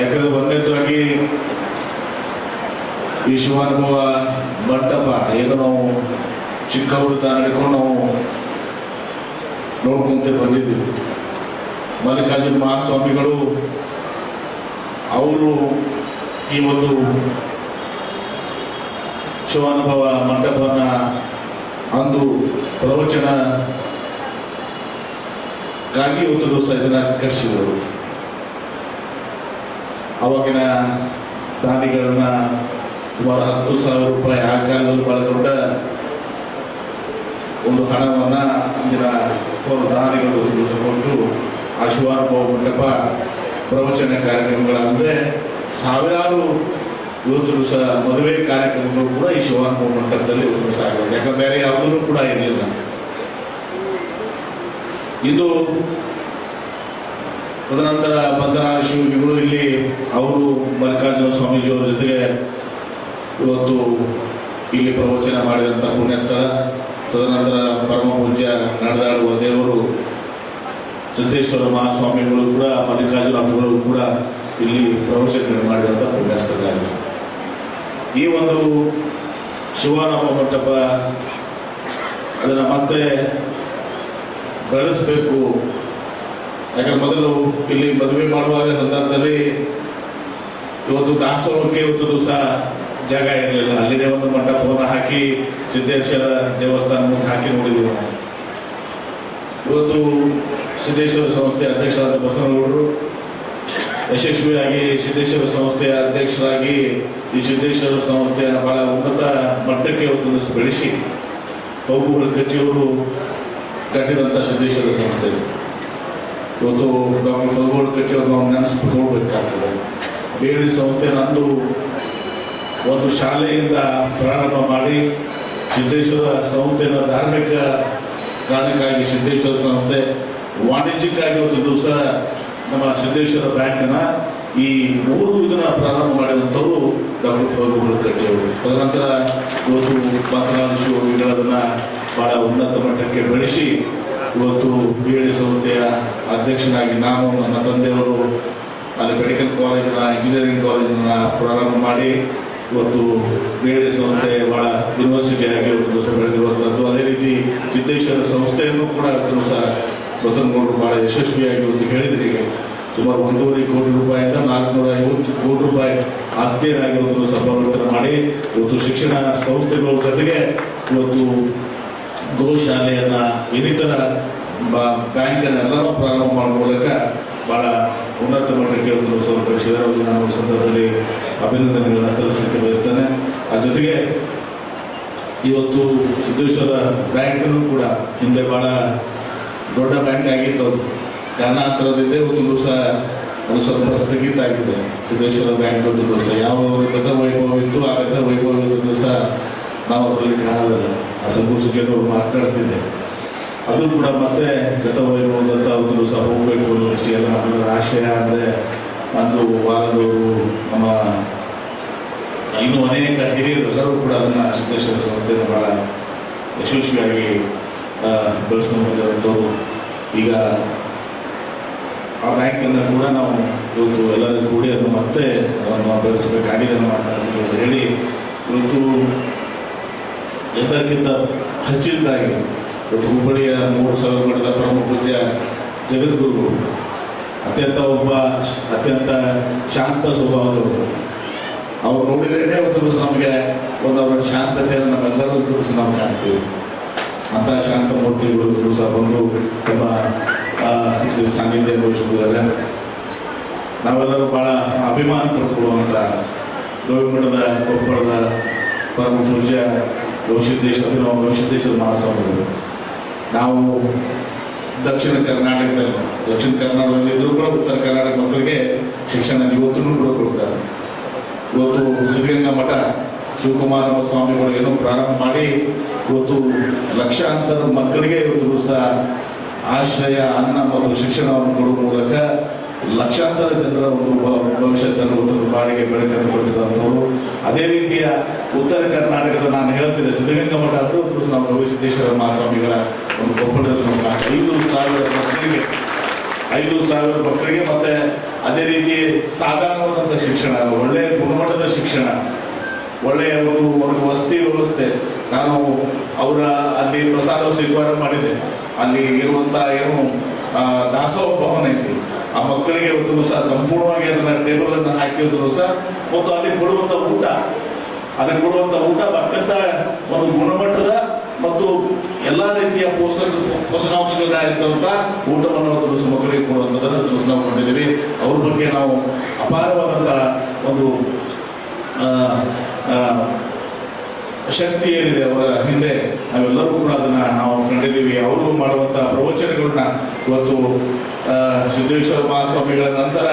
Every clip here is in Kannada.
ಯಾಕಂದ್ರೆ ಒಂದನೇದಾಗಿ ಈ ಶಿವಾನುಭವ ಮಂಟಪ, ಏನು ನಾವು ಚಿಕ್ಕವರಿಂದ ನಡ್ಕೊಂಡು ನಾವು ನೋಡ್ಕೊಂತ ಬಂದಿದ್ದೀವಿ. ಮಲ್ಲಿಕಾರ್ಜುನ ಮಹಾಸ್ವಾಮಿಗಳು, ಅವರು ಈ ಒಂದು ಶಿವಾನುಭವ ಮಂಟಪನ ಅಂದು ಪ್ರವಚನಕ್ಕಾಗಿ ಒಂದು ದಿವಸ ಇದನ್ನು ಕಟ್ಟಿಸಿದರು ಅವಾಗಿನ ದಾನಿಗಳನ್ನ ಸುಮಾರು ಹತ್ತು ಸಾವಿರ ರೂಪಾಯಿ ಆ ಕಾಲದಲ್ಲಿ ಬಹಳ ದೊಡ್ಡ ಒಂದು ಹಣವನ್ನು ಇಂದಿನ ದಾನಿಗಳು ತಿಳಿಸಿಕೊಟ್ಟು ಕೊಟ್ಟು ಆ ಮಂಟಪ ಪ್ರವಚನ ಕಾರ್ಯಕ್ರಮಗಳಂದರೆ ಸಾವಿರಾರು ಇವತ್ತು ಸಹ ಮದುವೆ ಕಾರ್ಯಕ್ರಮಗಳು ಕೂಡ ಈ ಶಿವಾನುಭವ ಮಂಟಪದಲ್ಲಿ ಇವತ್ತು ಆಗಿದೆ ಯಾಕಂದ್ರೆ ಬೇರೆ ಯಾವುದೂ ಕೂಡ ಇರಲಿಲ್ಲ. ಇದು ತದನಂತರ ಬಂಧನಾದ ಇವರು ಇಲ್ಲಿ ಅವರು ಮಲ್ಲಿಕಾರ್ಜುನ ಸ್ವಾಮೀಜಿಯವರ ಜೊತೆಗೆ ಇವತ್ತು ಇಲ್ಲಿ ಪ್ರವಚನ ಮಾಡಿದಂಥ ಪುಣ್ಯಸ್ಥಳ. ತದನಂತರ ಪರಮ ಪೂಜ್ಯ ನಡೆದಾಡುವ ದೇವರು ಸಿದ್ದೇಶ್ವರ ಮಹಾಸ್ವಾಮಿಗಳು ಕೂಡ, ಮಲ್ಲಿಕಾರ್ಜುನ ಅಪ್ಪಗಳು ಕೂಡ ಇಲ್ಲಿ ಪ್ರವಚನ ಮಾಡಿದಂಥ ಪುಣ್ಯಸ್ಥಳ ಇದೆ. ಈ ಒಂದು ಶಿವಾನಪ್ಪ ಮಂಟಪ ಅದನ್ನು ಮತ್ತೆ ಬೆಳೆಸಬೇಕು ಯಾಕಂದ್ರೆ ಮೊದಲು ಇಲ್ಲಿ ಮದುವೆ ಮಾಡುವಾಗ ಸಂದರ್ಭದಲ್ಲಿ ಇವತ್ತು ದಾಸೋಹಕ್ಕೆ ಇವತ್ತು ದಿವಸ ಜಾಗ ಇರಲಿಲ್ಲ. ಅಲ್ಲಿನೇ ಒಂದು ಮಂಟಪವನ್ನು ಹಾಕಿ ಸಿದ್ದೇಶ್ವರ ದೇವಸ್ಥಾನ ಮುಂದೆ ಹಾಕಿ ನೋಡಿದ್ದೀವಿ ಇವತ್ತು ಸಿದ್ದೇಶ್ವರ ಸಂಸ್ಥೆ ಅಧ್ಯಕ್ಷರಾದ ಬಸವನಗೌಡರು ಯಶಸ್ವಿಯಾಗಿ ಸಿದ್ದೇಶ್ವರ ಸಂಸ್ಥೆಯ ಅಧ್ಯಕ್ಷರಾಗಿ ಈ ಸಿದ್ದೇಶ್ವರ ಸಂಸ್ಥೆಯನ್ನು ಬಹಳ ಉನ್ನತ ಮಟ್ಟಕ್ಕೆ ಇವತ್ತು ಬೆಳೆಸಿ ಕಚ್ಚಿ ಅವರು ಕಟ್ಟಿದಂಥ ಸಿದ್ದೇಶ್ವರ ಸಂಸ್ಥೆ ಇವತ್ತು ಡಾಕ್ಟರ್ ಫಲ್ಗೋಡ್ ಕಚ್ಚೇವ್ರು ನಾವು ನೆನೆಸ್ಕೊಳ್ಬೇಕಾಗ್ತದೆ ಬೇರೆ ಸಂಸ್ಥೆ ನಂದು ಒಂದು ಶಾಲೆಯಿಂದ ಪ್ರಾರಂಭ ಮಾಡಿ ಸಿದ್ದೇಶ್ವರ ಸಂಸ್ಥೆಯನ್ನು ಧಾರ್ಮಿಕ ಕಾರಣಕ್ಕಾಗಿ ಸಿದ್ದೇಶ್ವರ ಸಂಸ್ಥೆ ವಾಣಿಜ್ಯಕ್ಕಾಗಿ ಒಂದು ದಿವಸ ನಮ್ಮ ಸಿದ್ದೇಶ್ವರ ಬ್ಯಾಂಕನ್ನು ಈ ಮೂರು ಇದನ್ನ ಪ್ರಾರಂಭ ಮಾಡಿದಂಥವರು ಡಾಕ್ಟರ್ ಫಲ್ಗೋಡ್ ಕಚ್ಚೇವರು ತದನಂತರ ಇವತ್ತು ಮಾತನಾಡಿಸುವ ಶಿವಗಳನ್ನ ಬಹಳ ಉನ್ನತ ಮಟ್ಟಕ್ಕೆ ಬೆಳೆಸಿ ಇವತ್ತು ಬಿ ಎಲ್ ಡಿ ಸಂಸ್ಥೆಯ ಅಧ್ಯಕ್ಷನಾಗಿ ನಾನು ನನ್ನ ತಂದೆಯವರು ಅಲ್ಲಿ ಮೆಡಿಕಲ್ ಕಾಲೇಜಿನ ಇಂಜಿನಿಯರಿಂಗ್ ಕಾಲೇಜಿನ ಪ್ರಾರಂಭ ಮಾಡಿ ಇವತ್ತು ಬಿ ಎಲ್ ಡಿ ಸಂಸ್ಥೆ ಭಾಳ ಯೂನಿವರ್ಸಿಟಿ ಆಗಿ ಇವತ್ತು ಸಹ ಬೆಳೆದಿರುವಂಥದ್ದು ಅದೇ ರೀತಿ ಸಿದ್ದೇಶ್ವರ ಸಂಸ್ಥೆಯನ್ನು ಕೂಡ ಇವತ್ತು ಸಹ ಬಸವನಗೌಡರು ಭಾಳ ಯಶಸ್ವಿಯಾಗಿ ಇವತ್ತು ಹೇಳಿದ್ರಿ. ಸುಮಾರು ಒಂದೂವರೆ ಕೋಟಿ ರೂಪಾಯಿಂದ ನಾಲ್ಕುನೂರ ಐವತ್ತು ಕೋಟಿ ರೂಪಾಯಿ ಆಸ್ತಿಯನ್ನಾಗಿ ಇವತ್ತು ಸಹ ಪರಿವರ್ತನೆ ಮಾಡಿ, ಇವತ್ತು ಶಿಕ್ಷಣ ಸಂಸ್ಥೆಗಳ ಜೊತೆಗೆ ಇವತ್ತು ಗೋಶಾಲೆಯನ್ನ ಇನ್ನಿತರ ಬ್ಯಾಂಕನ್ನು ಎಲ್ಲರೂ ಪ್ರಾರಂಭ ಮಾಡುವ ಮೂಲಕ ಭಾಳ ಉನ್ನತ ಮಟ್ಟಕ್ಕೆ ಒಂದು ಸ್ವಲ್ಪ ಶಿವರಾಜ್ ನಾನು ಸಂದರ್ಭದಲ್ಲಿ ಅಭಿನಂದನೆಗಳನ್ನು ಸಲ್ಲಿಸಲಿಕ್ಕೆ ಬಯಸ್ತೇನೆ. ಆ ಜೊತೆಗೆ ಇವತ್ತು ಸಿದ್ದೇಶ್ವರ ಬ್ಯಾಂಕನ್ನು ಕೂಡ ಹಿಂದೆ ಭಾಳ ದೊಡ್ಡ ಬ್ಯಾಂಕ್ ಆಗಿತ್ತು. ಅದು ಕಾರಣಾಂತರದಿಂದ ಇವತ್ತು ದಿವಸ ಅದು ಸ್ವಲ್ಪ ಸ್ಥಗಿತ ಆಗಿದೆ. ಸಿದ್ದೇಶ್ವರ ಬ್ಯಾಂಕ್ ಒಂದು ದಿವಸ ಯಾವ ಗತ ವೈಭವ ಇತ್ತು ಆ ಗತ ವೈಭವ ಇವತ್ತು ದಿವಸ ನಾವು ಅದರಲ್ಲಿ ಕಾಣೋದಿಲ್ಲ ಆ ಸಂಘೋಷಿಕೆಯನ್ನು ಮಾತಾಡ್ತಿದ್ದೆ. ಅದು ಕೂಡ ಮತ್ತೆ ಗತ ವೈಭವದಂತ ಒಂದು ಸಹ ಹೋಗಬೇಕು ಅನ್ನೋ ದೃಷ್ಟಿಯಲ್ಲಿ ನಮ್ಮ ಆಶಯ ಅಂದರೆ ನಂದು ವಾರದವರು ನಮ್ಮ ಇನ್ನು ಅನೇಕ ಹಿರಿಯರು ಎಲ್ಲರೂ ಕೂಡ ಅದನ್ನು ಸಿದ್ದೇಶ್ವರ ಸಂಸ್ಥೆಯನ್ನು ಭಾಳ ಯಶಸ್ವಿಯಾಗಿ ಬೆಳೆಸ್ಕೊಂಡು ಬಂದಿರುವಂಥವ್ರು. ಈಗ ಆ ಬ್ಯಾಂಕನ್ನು ಕೂಡ ನಾವು ಇವತ್ತು ಎಲ್ಲರೂ ಕೂಡಿ ಅದನ್ನು ಮತ್ತೆ ಅದನ್ನು ಬೆಳೆಸಬೇಕಾಗಿದೆ ನಮ್ಮ ಹೇಳಿ ಇವತ್ತು ಎಲ್ಲಕ್ಕಿಂತ ಹೆಚ್ಚಿನದಾಗಿ ಇವತ್ತು ಹುಬ್ಬಳ್ಳಿಯ ಮೂರು ಸಾವಿರ ಮಠದ ಪರಮ ಪೂಜ್ಯ ಜಗದ್ಗುರುಗಳು ಅತ್ಯಂತ ಒಬ್ಬ ಅತ್ಯಂತ ಶಾಂತ ಸ್ವಭಾವದವರು ಅವ್ರು ನೋಡಿದ್ರೇ ದಿವಸ ನಮಗೆ ಒಂದು ಅವರ ಶಾಂತತೆಯನ್ನು ನಮ್ಮೆಲ್ಲರೂ ದಿವಸ ನಾವು ಕಾಣ್ತೀವಿ. ಅಂತ ಶಾಂತ ಮೂರ್ತಿಗಳು ದಿವಸ ಬಂದು ತಮ್ಮ ಸಾನ್ನಿಧ್ಯ ವಹಿಸ್ಕೊಂಡಿದ್ದಾರೆ. ನಾವೆಲ್ಲರೂ ಭಾಳ ಅಭಿಮಾನ ಪಡ್ಕೊಳ್ಳುವಂಥ ಗವಿಮಠದ ಕೊಪ್ಪಳದ ಪರಮ ಪೂಜ್ಯ ಗೌಸಿದ್ದೇಶ್ವರ ಅಭಿನವ ಗೌಸಿದ್ದೇಶ್ವರ ಮಹಾಸ್ವಾಮಿಗಳು ನಾವು ದಕ್ಷಿಣ ಕರ್ನಾಟಕದಲ್ಲಿ ದಕ್ಷಿಣ ಕರ್ನಾಟಕದಲ್ಲಿ ಇದ್ರೂ ಕೂಡ ಉತ್ತರ ಕರ್ನಾಟಕ ಮಕ್ಕಳಿಗೆ ಶಿಕ್ಷಣ ಇವತ್ತೂ ಕೂಡ ಕೊಡ್ತಾರೆ. ಇವತ್ತು ಸಿದ್ಧಗಂಗಾ ಮಠ ಶಿವಕುಮಾರ ಸ್ವಾಮಿಗಳು ಏನೋ ಪ್ರಾರಂಭ ಮಾಡಿ, ಇವತ್ತು ಲಕ್ಷಾಂತರ ಮಕ್ಕಳಿಗೆ ಇವತ್ತು ಸಹ ಆಶ್ರಯ, ಅನ್ನ ಮತ್ತು ಶಿಕ್ಷಣವನ್ನು ಕೊಡುವ ಮೂಲಕ ಲಕ್ಷಾಂತರ ಜನರ ಒಂದು ಭವಿಷ್ಯತನ್ನು ಉತ್ತರ ಬಾಳಿಗೆ ಬೆಳೆ ಕೊಟ್ಟಿರುವಂಥವ್ರು ಅದೇ ರೀತಿಯ ಉತ್ತರ ಕರ್ನಾಟಕದ ನಾನು ಹೇಳ್ತಿದ್ದೆ, ಸಿದ್ಧಗಂಗಾ ಮಠ ದಿವಸ ನಾವು ಗವಿಸಿದ್ದೇಶ್ವರ ಮಹಾಸ್ವಾಮಿಗಳ ಒಂದು ನಾವು ಕಾಣ್ತೀವಿ. ಐದು ಸಾವಿರ ಮಕ್ಕಳಿಗೆ ಐದು ಸಾವಿರ ಮಕ್ಕಳಿಗೆ ಮತ್ತೆ ಅದೇ ರೀತಿ ಸಾಧಾರಣವಾದಂಥ ಶಿಕ್ಷಣ, ಒಳ್ಳೆಯ ಗುಣಮಟ್ಟದ ಶಿಕ್ಷಣ, ಒಳ್ಳೆಯ ಒಂದು ಒಂದು ವಸತಿ ವ್ಯವಸ್ಥೆ. ನಾನು ಅವರ ಅಲ್ಲಿ ಪ್ರಸಾದ ಸ್ವೀಕಾರ ಮಾಡಿದ್ದೆ. ಅಲ್ಲಿ ಇರುವಂಥ ಏನು ದಾಸೋಹ ಭವನ ಐತಿ. ಆ ಮಕ್ಕಳಿಗೆ ಇವತ್ತು ಸಹ, ಸಂಪೂರ್ಣವಾಗಿ ಅದನ್ನ ಟೇಬಲ್ ಅನ್ನು ಹಾಕಿದ್ರು ಸಹ, ಮತ್ತು ಅಲ್ಲಿ ಕೊಡುವಂತ ಊಟ. ಅದಕ್ಕೆ ಕೊಡುವಂತ ಊಟ ಅತ್ಯಂತ ಒಂದು ಗುಣಮಟ್ಟದ ಮತ್ತು ಎಲ್ಲ ರೀತಿಯ ಪೋಷಕ ಪೋಷಕಾಂಶಗಳನ್ನ ಇರ್ತಂಥ ಊಟವನ್ನು ಅವತ್ತು ಮಕ್ಕಳಿಗೆ ಕೊಡುವಂಥದ್ದನ್ನು ಇವತ್ತು ನಾವು ನೋಡಿದ್ದೀವಿ. ಅವ್ರ ಬಗ್ಗೆ ನಾವು ಅಪಾರವಾದಂಥ ಒಂದು ಶಕ್ತಿ ಏನಿದೆ ಅವರ ಹಿಂದೆ ನಾವೆಲ್ಲರೂ ಕೂಡ ಅದನ್ನ ನಾವು ಕಂಡಿದ್ದೀವಿ. ಅವರು ಮಾಡುವಂತ ಪ್ರವಚನಗಳನ್ನ ಇವತ್ತು ಸಿದ್ದೇಶ್ವರ ಮಹಾಸ್ವಾಮಿಗಳ ನಂತರ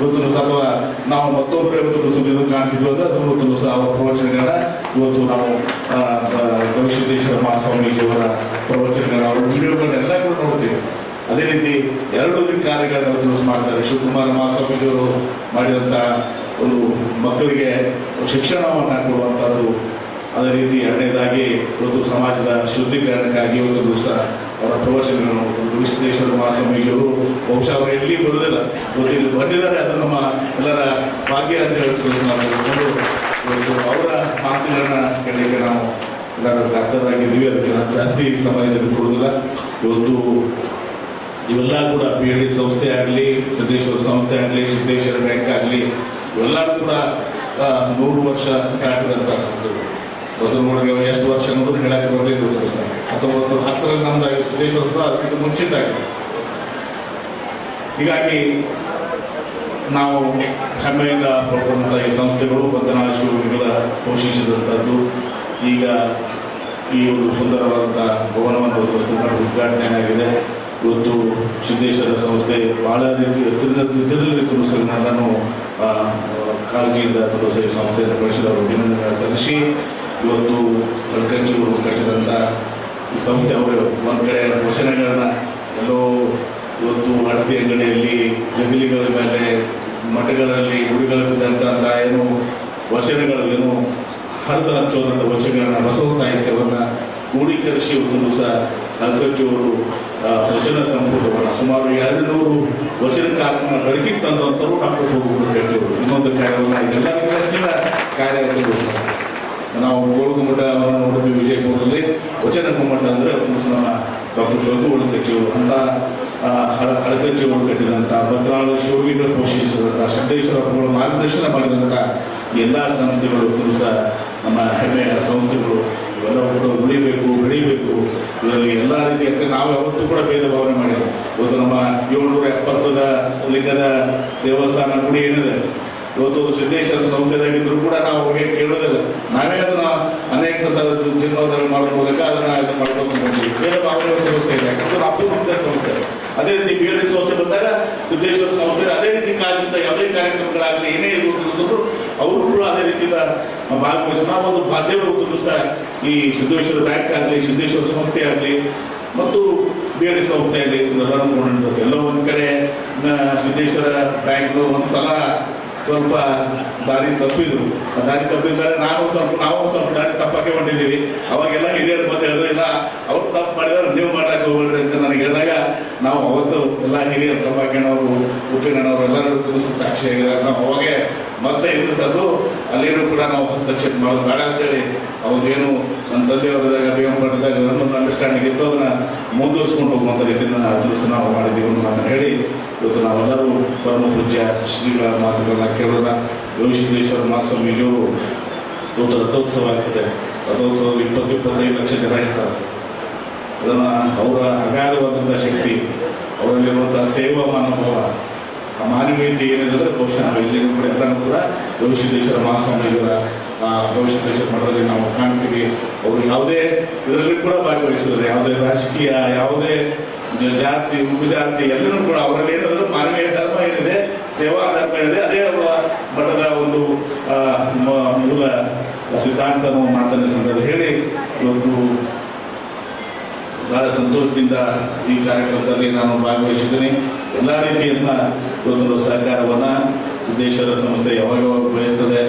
ಇವತ್ತು ಅಥವಾ ನಾವು ಮತ್ತೊಬ್ಬರು ಇವತ್ತು ಸುದ್ದಿಯನ್ನು ಕಾಣ್ತಿದ್ವಿ ಅಂದ್ರೆ ಅದು ಇವತ್ತು ಅವರ ಪ್ರವಚನಗಳನ್ನ ಇವತ್ತು ನಾವು ಗವಿಸಿದ್ದೇಶ್ವರ ಮಹಾಸ್ವಾಮೀಜಿಯವರ ಪ್ರವಚನಗಳನ್ನ ಅವರ ವಿಡಿಯೋಗಳನ್ನೆಲ್ಲ ಕೂಡ ನೋಡ್ತೀವಿ. ಅದೇ ರೀತಿ ಎರಡು ಕಾರ್ಯಗಳನ್ನ ಇವತ್ತು ಮಾಡ್ತಾರೆ. ಶಿವಕುಮಾರ ಮಹಾಸ್ವಾಮೀಜಿಯವರು ಮಾಡಿದಂಥ ಒಂದು ಮಕ್ಕಳಿಗೆ ಶಿಕ್ಷಣವನ್ನು ಕೊಡುವಂಥದ್ದು ಅದೇ ರೀತಿ ಎರಡನೇದಾಗಿ ಇವತ್ತು ಸಮಾಜದ ಶುದ್ಧೀಕರಣಕ್ಕಾಗಿ ಇವತ್ತು ದಿವಸ ಅವರ ಪ್ರವಚನಗಳನ್ನು ವಿಶ್ವೇಶ್ವರ ಮಹಾಸ್ವಾಮೀಜಿಯವರು ಬಹುಶಃ ಅವರು ಎಲ್ಲಿ ಬರುವುದಿಲ್ಲ. ಗೊತ್ತಿಲ್ಲ ಬಂದಿದ್ದಾರೆ, ಅದು ನಮ್ಮ ಎಲ್ಲರ ಭಾಗ್ಯ ಅಂತ ನಾವು ಅವರ ಮಾತುಗಳನ್ನ ಕೇಳಲಿಕ್ಕೆ ನಾವು ಎಲ್ಲರೂ ಕಾತರಾಗಿದ್ದೀವಿ ಅದಕ್ಕೆ ನಾನು ಜಾಸ್ತಿ ಸಮಯದಲ್ಲಿ ತೆಗೆದುಕೊಳ್ಳುವುದಿಲ್ಲ. ಇವತ್ತು ಇವೆಲ್ಲ ಕೂಡ ಪಿ ಎಲ್ ಡಿ ಸಂಸ್ಥೆ ಆಗಲಿ, ಸಿದ್ದೇಶ್ವರ ಸಂಸ್ಥೆ ಆಗಲಿ, ಸಿದ್ದೇಶ್ವರ ಬ್ಯಾಂಕ್ ಆಗಲಿ ಇವೆಲ್ಲರೂ ಕೂಡ ನೂರು ವರ್ಷ ದಾಟಿದಂಥ ಸಂಸ್ಥೆಗಳು ಬಸವನಗುಡಿಗೆ ಎಷ್ಟು ವರ್ಷ ಅನ್ನೋದು ಹೇಳಕ್ಕೆ ಬರಲಿ ಗೊತ್ತಿಲ್ಲ ಸರ್ ಹತ್ತೊಂಬತ್ತು ಹತ್ತರಲ್ಲಿ ನಮ್ದು ಸಿದ್ದೇಶ್ವರ ಅದಕ್ಕಿಂತ ಮುಂಚಿತಾಗಿದೆ ಹೀಗಾಗಿ ನಾವು ಹೆಮ್ಮೆಯಿಂದ ಪಡ್ಕೊಂಡಂಥ ಈ ಸಂಸ್ಥೆಗಳು ಬದ್ದನಾಳ ಶಿವಗಳ ಪೋಷಿಸಿದಂಥದ್ದು ಈಗ ಈ ಒಂದು ಸುಂದರವಾದಂಥ ಭವನವನ್ನು ಉದ್ಘಾಟನೆ ಆಗಿದೆ. ಇವತ್ತು ಸಿದ್ದೇಶ್ವರ ಸಂಸ್ಥೆ ಬಹಳ ರೀತಿ ತಿಳಿದಲ್ಲಿ ನಾನು ಕಾಳಜಿಯಿಂದ ತುಳಸಿ ಸಂಸ್ಥೆಯನ್ನು ಬಳಸಿದವರು ಅಭಿನಂದನೆ ಸಲ್ಲಿಸಿ. ಇವತ್ತು ಕಲ್ಕಂಚಿಗಳು ಕಟ್ಟಿದಂಥ ಸಂಸ್ಥೆ ಅವರು ಒಂದು ಕಡೆ ವಚನಗಳನ್ನ ಎಲ್ಲೋ ಇವತ್ತು ಅಡತಿ ಅಂಗಡಿಯಲ್ಲಿ ಜಗಲಿಗಳ ಮೇಲೆ ಮಠಗಳಲ್ಲಿ ಗುಡಿಗಳ ಬಿದ್ದಂಥ ಏನು ವಚನಗಳು ಏನು ಹರಿದು ಹಚ್ಚೋದಂಥ ವಚನಗಳನ್ನ ಬಸವ ಸಾಹಿತ್ಯವನ್ನು ಕ್ರೋಢೀಕರಿಸಿ ಇವತ್ತು ಕಲ್ಕಜ್ಜಿಯವರು ಆ, ವಚನ ಸಂಪುಟವನ್ನು ಸುಮಾರು ಎರಡು ನೂರು ವಚನಕಾರರನ್ನ ಬೆಳಕಿಗೆ ತಂದಂಥವ್ರು ಡಾಕ್ಟರ್ ಫೋಗೂರು ಕಟ್ಟಿಅವರು ಇನ್ನೊಂದು ಕಾರ್ಯವನ್ನು ಇದೆಲ್ಲರಿಗೂ ಹೆಚ್ಚಿನ ಕಾರ್ಯ ಸಹ ನಾವು ಗೋಳಗುಮ್ಮಟವನ್ನು ನೋಡ್ತೀವಿ ವಿಜಯಪುರದಲ್ಲಿ ವಚನ ಗುಮ್ಮಟ ಅಂದರೆ ನಮ್ಮ ಡಾಕ್ಟರ್ ಕಟ್ಟಿಯವರು ಅಂತ ಆ, ಹಳ ಹಳಕಜ್ಜಿಯವರು ಕಟ್ಟಿದಂಥ ಭದ್ರಾಳು ಶೋಗಿಗಳು ಪೋಷಿಸಿದಂಥ ಸಿದ್ದೇಶ್ವರಪ್ಪಗಳು ಮಾರ್ಗದರ್ಶನ ಮಾಡಿದಂಥ ಎಲ್ಲ ಸಂಸ್ಥೆಗಳು ಸಹ ನಮ್ಮ ಹೆಮ್ಮೆಯ ಸಂಸ್ಥೆಗಳು ಇವೆಲ್ಲವೂ ಕೂಡ ಉಳಿಬೇಕು ಬೆಳೀಬೇಕು ಇದರಲ್ಲಿ ಎಲ್ಲ ಯಾಕಂದ್ರೆ ನಾವು ಯಾವತ್ತೂ ಕೂಡ ಭೇದ ಭಾವನೆ ಮಾಡಿಲ್ಲ. ಇವತ್ತು ನಮ್ಮ ಏಳ್ನೂರ ಎಪ್ಪತ್ತದ ಲಿಂಗದ ದೇವಸ್ಥಾನ ಗುಡಿ ಏನಿದೆ ಇವತ್ತು ಸಿದ್ದೇಶ್ವರ ಸಂಸ್ಥೆದಾಗಿದ್ರು ಕೂಡ ನಾವು ಹೋಗಿ ಕೇಳೋದಿಲ್ಲ. ನಾವೇ ಅದನ್ನ ಅನೇಕ ಸಂದರ್ಭ ಜೀರ್ಣೋದ್ಧಾರ ಮಾಡೋ ಮೂಲಕ ಅದನ್ನ ಇದು ಮಾಡ್ಕೊಂಡು ಬೇರೆ ಭಾವನೆ ಸಮಸ್ಯೆ ಇಲ್ಲ ಯಾಕಂದ್ರೆ ನಾವು ನಮ್ಮದೇ ಸಂಸ್ಥೆ ಅದೇ ರೀತಿ ಬಿ ಎಲ್ ಸಂಸ್ಥೆ ಬಂದಾಗ ಸಿದ್ದೇಶ್ವರ ಸಂಸ್ಥೆ, ಅದೇ ರೀತಿ ಕಾಲದಿಂದ ಯಾವುದೇ ಕಾರ್ಯಕ್ರಮಗಳಾಗಲಿ ಏನೇ ಇದು ತಿಳಿಸಿದ್ರು ಅವರು ಕೂಡ ಅದೇ ರೀತಿಯಿಂದ ಭಾಗವಹಿಸಿ, ನಾವು ಒಂದು ಬಾಧ್ಯವರು ಸಹ ಈ ಸಿದ್ದೇಶ್ವರ ಬ್ಯಾಂಕ್ ಆಗಲಿ, ಸಿದ್ದೇಶ್ವರ ಸಂಸ್ಥೆ ಆಗಲಿ, ಮತ್ತು ಬಿ ಎಲ್ ಸಂಸ್ಥೆ ಆಗಲಿ ಎಲ್ಲೋ ಒಂದು ಕಡೆ ಸಿದ್ದೇಶ್ವರ ಬ್ಯಾಂಕ್ ಒಂದು ಸಲ ಸ್ವಲ್ಪ ದಾರಿ ತಪ್ಪಿದ್ರು. ದಾರಿ ತಪ್ಪಿದ ಮೇಲೆ ನಾವು ಸ್ವಲ್ಪ ನಾವು ಸ್ವಲ್ಪ ದಾರಿ ತಪ್ಪಕ್ಕೆ ಹೊಂಟಿದ್ದೀವಿ. ಅವಾಗೆಲ್ಲ ಹಿರಿಯರು ಬಂದು ಹೇಳಿದ್ರು, ಇಲ್ಲ, ಅವ್ರು ತಪ್ಪು ಮಾಡಿದ್ರೆ, ನೀವು ಮಾಡಕ್ಕೆ ಹೋಗ್ಬೇಡ್ರಿ ಅಂತ ನನಗೆ ಹೇಳಿದಾಗ ನಾವು ಅವತ್ತು ಎಲ್ಲ ಹಿರಿಯರು ತಪ್ಪಾಕಿನವರು ಉಪ್ಪಿನವರು ಎಲ್ಲರೂ ತಿಳಿಸಿ ಸಾಕ್ಷಿಯಾಗಿದ್ದಾರೆ. ನಾವು ಅವಾಗೆ ಮತ್ತೆ ಇದು ಸದು ಅಲ್ಲಿನೂ ಕೂಡ ನಾವು ಹಸ್ತಕ್ಷೇಪ ಮಾಡೋದು ಬೇಡ ಅಂತೇಳಿ ಅವ್ರದ್ದೇನು ನನ್ನ ತಂದೆಯವರದಾಗ ಪಟ್ಟದಾಗ ಒಂದು ಅಂಡರ್ಸ್ಟ್ಯಾಂಡಿಂಗ್ ಇತ್ತು, ಅದನ್ನು ಮುಂದುವರಿಸ್ಕೊಂಡು ಹೋಗುವಂಥ ರೀತಿಯನ್ನು ತಿಳಿಸಿ ನಾವು ಮಾಡಿದ್ದೀವಿ ಅಂತ ಮಾತನ್ನು ಹೇಳಿ ಇವತ್ತು ನಾವೆಲ್ಲರೂ ಪರಮ ಪೂಜ್ಯ ಶ್ರೀಗಳ ಮಾತುಗಳನ್ನ ಕೇಳೋಣ. ಯೋಗಸಿದ್ದೇಶ್ವರ ಮಹಾಸ್ವಾಮೀಜಿಯವರು ಇವತ್ತು ರಥೋತ್ಸವ ಆಗ್ತದೆ. ರಥೋತ್ಸವದಲ್ಲಿ ಇಪ್ಪತ್ತು ಇಪ್ಪತ್ತೈದು ಲಕ್ಷ ಜನ ಇರ್ತಾರೆ. ಅದನ್ನು ಅವರ ಅಗಾಧವಾದಂಥ ಶಕ್ತಿ ಅವರಲ್ಲಿರುವಂಥ ಸೇವಾ ಮನೋಭಾವ ಆ ಮಾನವೀಯತೆ ಏನಿದೆ ಬಹುಶಃ ನಾವು ಇಲ್ಲಿ ಕೂಡ ಎಲ್ಲರೂ ಕೂಡ ಗವಿಸಿದ್ದೇಶ್ವರ ಮಹಾಸ್ವಾಮೀಜಿಯವರ ಗವಿಸಿದ್ದೇಶ್ವರ ಮಠದಲ್ಲಿ ನಾವು ಕಾಣ್ತೀವಿ. ಅವರು ಯಾವುದೇ ಇದರಲ್ಲಿ ಕೂಡ ಭಾಗವಹಿಸಿದ್ದಾರೆ. ಯಾವುದೇ ರಾಜಕೀಯ, ಯಾವುದೇ ಜಾತಿ, ಉಪಜಾತಿ ಎಲ್ಲರೂ ಕೂಡ ಅವರಲ್ಲಿ ಏನಾದರೂ ಮಾನವೀಯ ಧರ್ಮ ಏನಿದೆ, ಸೇವಾ ಧರ್ಮ ಏನಿದೆ, ಅದೇ ಅವರ ಮಠದ ಒಂದು ಮೂಲ ಸಿದ್ಧಾಂತ ಮಾತನ್ನ ಸಂದರ್ಭ ಹೇಳಿ ಇವತ್ತು ಬಹಳ ಸಂತೋಷದಿಂದ ಈ ಕಾರ್ಯಕ್ರಮದಲ್ಲಿ ನಾನು ಭಾಗವಹಿಸಿದ್ದೀನಿ. ಎಲ್ಲ ರೀತಿಯನ್ನ ಇವತ್ತೊಂದು ಸಹಕಾರವನ್ನು ಸಿದ್ದೇಶ್ವರ ಸಂಸ್ಥೆ ಯಾವಾಗ ಯಾವಾಗ ಬಯಸ್ತದೆ.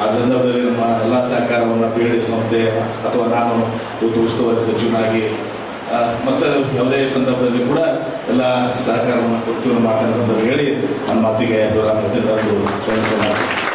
ಆ ಸಂದರ್ಭದಲ್ಲಿ ನಮ್ಮ ಎಲ್ಲ ಸಹಕಾರವನ್ನು ಪಿ ಡಿ ಸಂಸ್ಥೆ ಅಥವಾ ನಾನು ಇವತ್ತು ಉಸ್ತುವಾರಿ ಸಚಿವನಾಗಿ ಮತ್ತು ಯಾವುದೇ ಸಂದರ್ಭದಲ್ಲಿ ಕೂಡ ಎಲ್ಲ ಸಹಕಾರವನ್ನು ಕೊಡ್ತೀವಿ ಮಾತಿನ ಸಂದರ್ಭ ಹೇಳಿ ನನ್ನ ಮಾತಿಗೆ ವಿರಾಮ ತಂದು